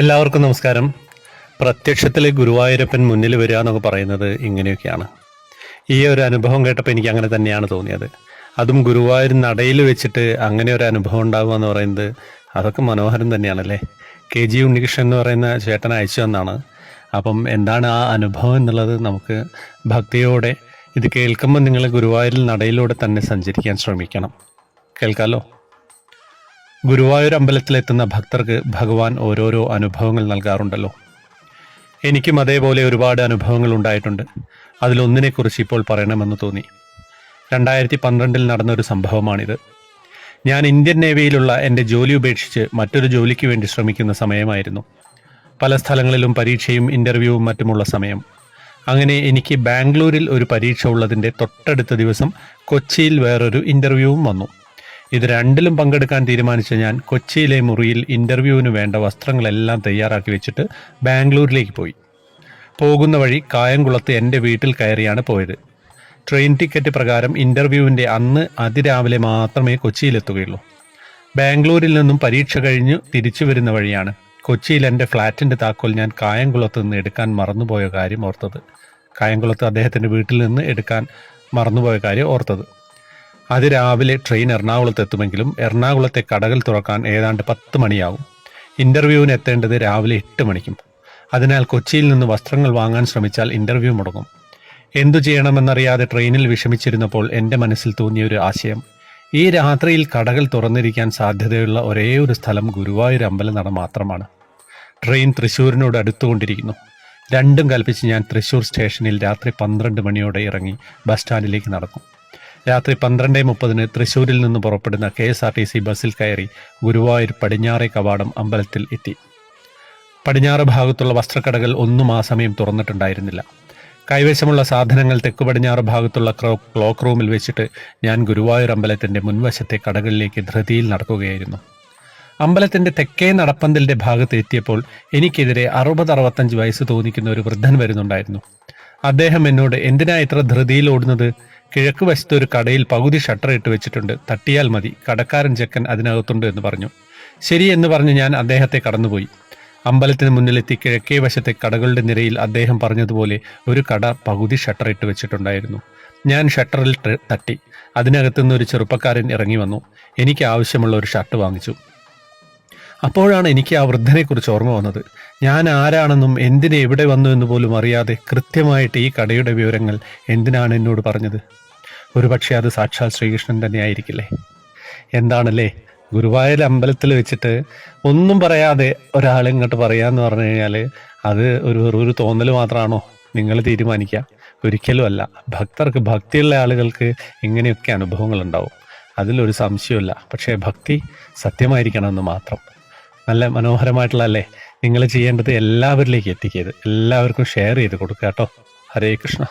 എല്ലാവർക്കും നമസ്കാരം. പ്രത്യക്ഷത്തിലെ ഗുരുവായൂരപ്പൻ മുന്നിൽ വരിക എന്നൊക്കെ പറയുന്നത് ഇങ്ങനെയൊക്കെയാണ്. ഈ ഒരു അനുഭവം കേട്ടപ്പോൾ എനിക്ക് അങ്ങനെ തന്നെയാണ് തോന്നിയത്. അതും ഗുരുവായൂർ നടയിൽ വെച്ചിട്ട് അങ്ങനെ ഒരു അനുഭവം ഉണ്ടാവുക എന്ന് പറയുന്നത് അതൊക്കെ മനോഹരം തന്നെയാണല്ലേ? കെ ജി ഉണ്ണികൃഷ്ണൻ എന്ന് പറയുന്ന ചേട്ടൻ അയച്ചു തന്നാണ്. അപ്പം എന്താണ് ആ അനുഭവം എന്നുള്ളത് നമുക്ക് ഭക്തിയോടെ ഇത് കേൾക്കുമ്പോൾ നിങ്ങൾ ഗുരുവായൂരിൽ നടയിലൂടെ തന്നെ സഞ്ചരിക്കാൻ ശ്രമിക്കണം. കേൾക്കാലോ? ഗുരുവായൂർ അമ്പലത്തിലെത്തുന്ന ഭക്തർക്ക് ഭഗവാൻ ഓരോരോ അനുഭവങ്ങൾ നൽകാറുണ്ടല്ലോ. എനിക്കും അതേപോലെ ഒരുപാട് അനുഭവങ്ങൾ ഉണ്ടായിട്ടുണ്ട്. അതിലൊന്നിനെക്കുറിച്ച് ഇപ്പോൾ പറയണമെന്ന് തോന്നി. രണ്ടായിരത്തി പന്ത്രണ്ടിൽ നടന്നൊരു സംഭവമാണിത്. ഞാൻ ഇന്ത്യൻ നേവിയിലുള്ള എന്റെ ജോലി ഉപേക്ഷിച്ച് മറ്റൊരു ജോലിക്ക് വേണ്ടി ശ്രമിക്കുന്ന സമയമായിരുന്നു. പല സ്ഥലങ്ങളിലും പരീക്ഷയും ഇന്റർവ്യൂവും മറ്റുമുള്ള സമയം. അങ്ങനെ എനിക്ക് ബാംഗ്ലൂരിൽ ഒരു പരീക്ഷ ഉള്ളതിന്റെ തൊട്ടടുത്ത ദിവസം കൊച്ചിയിൽ വേറൊരു ഇന്റർവ്യൂവും വന്നു. ഇത് രണ്ടിലും പങ്കെടുക്കാൻ തീരുമാനിച്ച ഞാൻ കൊച്ചിയിലെ മുറിയിൽ ഇന്റർവ്യൂവിന് വേണ്ട വസ്ത്രങ്ങളെല്ലാം തയ്യാറാക്കി വെച്ചിട്ട് ബാംഗ്ലൂരിലേക്ക് പോയി. പോകുന്ന വഴി കായംകുളത്ത് എന്റെ വീട്ടിൽ കയറിയാണ് പോയത്. ട്രെയിൻ ടിക്കറ്റ് പ്രകാരം ഇന്റർവ്യൂവിന്റെ അന്ന് അതിരാവിലെ മാത്രമേ കൊച്ചിയിലെത്തുകയുള്ളൂ. ബാംഗ്ലൂരിൽ നിന്നും പരീക്ഷ കഴിഞ്ഞ് തിരിച്ചു വരുന്ന വഴിയാണ് കൊച്ചിയിൽ എന്റെ ഫ്ളാറ്റിന്റെ താക്കോൽ ഞാൻ കായംകുളത്ത് നിന്ന് എടുക്കാൻ മറന്നുപോയ കാര്യം ഓർത്തത്. കായംകുളത്ത് അദ്ദേഹത്തിന്റെ വീട്ടിൽ നിന്ന് എടുക്കാൻ മറന്നുപോയ കാര്യം ഓർത്തത്. അതിരാവിലെ ട്രെയിൻ എറണാകുളത്ത് എത്തുമെങ്കിലും എറണാകുളത്തെ കടകൾ തുറക്കാൻ ഏതാണ്ട് പത്ത് മണിയാവും. ഇന്റർവ്യൂവിന് എത്തേണ്ടത് രാവിലെ എട്ട് മണിക്കും. അതിനാൽ കൊച്ചിയിൽ നിന്ന് വസ്ത്രങ്ങൾ വാങ്ങാൻ ശ്രമിച്ചാൽ ഇന്റർവ്യൂ മുടങ്ങും. എന്തു ചെയ്യണമെന്നറിയാതെ ട്രെയിനിൽ വിഷമിച്ചിരുന്നപ്പോൾ എന്റെ മനസ്സിൽ തോന്നിയ ഒരു ആശയം. ഈ രാത്രിയിൽ കടകൾ തുറന്നിരിക്കാൻ സാധ്യതയുള്ള ഒരേ ഒരു സ്ഥലം ഗുരുവായൂർ അമ്പലനട മാത്രമാണ്. ട്രെയിൻ തൃശ്ശൂരിനോട് അടുത്തുകൊണ്ടിരിക്കുന്നു. രണ്ടും കൽപ്പിച്ച് ഞാൻ തൃശ്ശൂർ സ്റ്റേഷനിൽ രാത്രി പന്ത്രണ്ട് മണിയോടെ ഇറങ്ങി ബസ് സ്റ്റാൻഡിലേക്ക് നടന്നു രാത്രി പന്ത്രണ്ട് മുപ്പതിന് തൃശൂരിൽ നിന്ന് പുറപ്പെടുന്ന K S R T C ബസ്സിൽ കയറി ഗുരുവായൂർ പടിഞ്ഞാറേ കവാടം അമ്പലത്തിൽ എത്തി. പടിഞ്ഞാറ് ഭാഗത്തുള്ള വസ്ത്രക്കടകൾ ഒന്നും ആ സമയം തുറന്നിട്ടുണ്ടായിരുന്നില്ല. കൈവശമുള്ള സാധനങ്ങൾ തെക്ക് പടിഞ്ഞാറ് ഭാഗത്തുള്ള ക്ലോക്ക് റൂമിൽ വെച്ചിട്ട് ഞാൻ ഗുരുവായൂർ അമ്പലത്തിന്റെ മുൻവശത്തെ കടകളിലേക്ക് ധൃതിയിൽ നടക്കുകയായിരുന്നു. അമ്പലത്തിന്റെ തെക്കേ നടപ്പന്തലിന്റെ ഭാഗത്ത് എത്തിയപ്പോൾ എനിക്കെതിരെ അറുപത് അറുപത്തഞ്ച് വയസ്സ് തോന്നിക്കുന്ന ഒരു വൃദ്ധൻ വരുന്നുണ്ടായിരുന്നു. അദ്ദേഹം എന്നോട് എന്തിനാ ഇത്ര ധൃതിയിൽ ഓടുന്നത്? കിഴക്ക് വശത്ത് ഒരു കടയിൽ പകുതി ഷട്ടർ ഇട്ട് വെച്ചിട്ടുണ്ട്. തട്ടിയാൽ മതി. കടക്കാരൻ ചെക്കൻ അതിനകത്തുണ്ട് എന്ന് പറഞ്ഞു. ശരി എന്ന് പറഞ്ഞ് ഞാൻ അദ്ദേഹത്തെ കടന്നുപോയി. അമ്പലത്തിന് മുന്നിലെത്തി കിഴക്കേ വശത്തെ കടകളുടെ നിരയിൽ അദ്ദേഹം പറഞ്ഞതുപോലെ ഒരു കട പകുതി ഷട്ടർ ഇട്ട് വെച്ചിട്ടുണ്ടായിരുന്നു. ഞാൻ ഷട്ടറിൽ തട്ടി. അതിനകത്തുനിന്ന് ഒരു ചെറുപ്പക്കാരൻ ഇറങ്ങി വന്നു. എനിക്ക് ആവശ്യമുള്ള ഒരു ഷർട്ട് വാങ്ങിച്ചു. അപ്പോഴാണ് എനിക്ക് ആ വൃദ്ധനെക്കുറിച്ച് ഓർമ്മ വന്നത്. ഞാൻ ആരാണെന്നും എന്തിനെ എവിടെ വന്നു എന്ന് പോലും അറിയാതെ കൃത്യമായിട്ട് ഈ കടയുടെ വിവരങ്ങൾ എന്തിനാണ് എന്നോട് പറഞ്ഞത്? ഒരുപക്ഷെ അത് സാക്ഷാൽ ശ്രീകൃഷ്ണൻ തന്നെ ആയിരിക്കില്ലേ എന്താണല്ലേ? ഗുരുവായൂർ അമ്പലത്തിൽ വെച്ചിട്ട് ഒന്നും പറയാതെ ഒരാൾ ഇങ്ങോട്ട് പറയാന്ന് പറഞ്ഞു കഴിഞ്ഞാൽ അത് ഒരു ഒരു തോന്നൽ മാത്രമാണോ? നിങ്ങൾ തീരുമാനിക്കുക. ഒരിക്കലും അല്ല ഭക്തർക്ക് ഭക്തിയുള്ള ആളുകൾക്ക് ഇങ്ങനെയൊക്കെ അനുഭവങ്ങൾ ഉണ്ടാവും അതിലൊരു സംശയമില്ല പക്ഷേ ഭക്തി സത്യമായിരിക്കണം എന്ന് മാത്രം. നല്ല മനോഹരമായിട്ടുള്ള അല്ലേ നിങ്ങൾ ചെയ്യേണ്ടത് എല്ലാവരിലേക്ക് എത്തിക്കരുത്. എല്ലാവർക്കും ഷെയർ ചെയ്ത് കൊടുക്കുക കേട്ടോ. ഹരേ കൃഷ്ണ.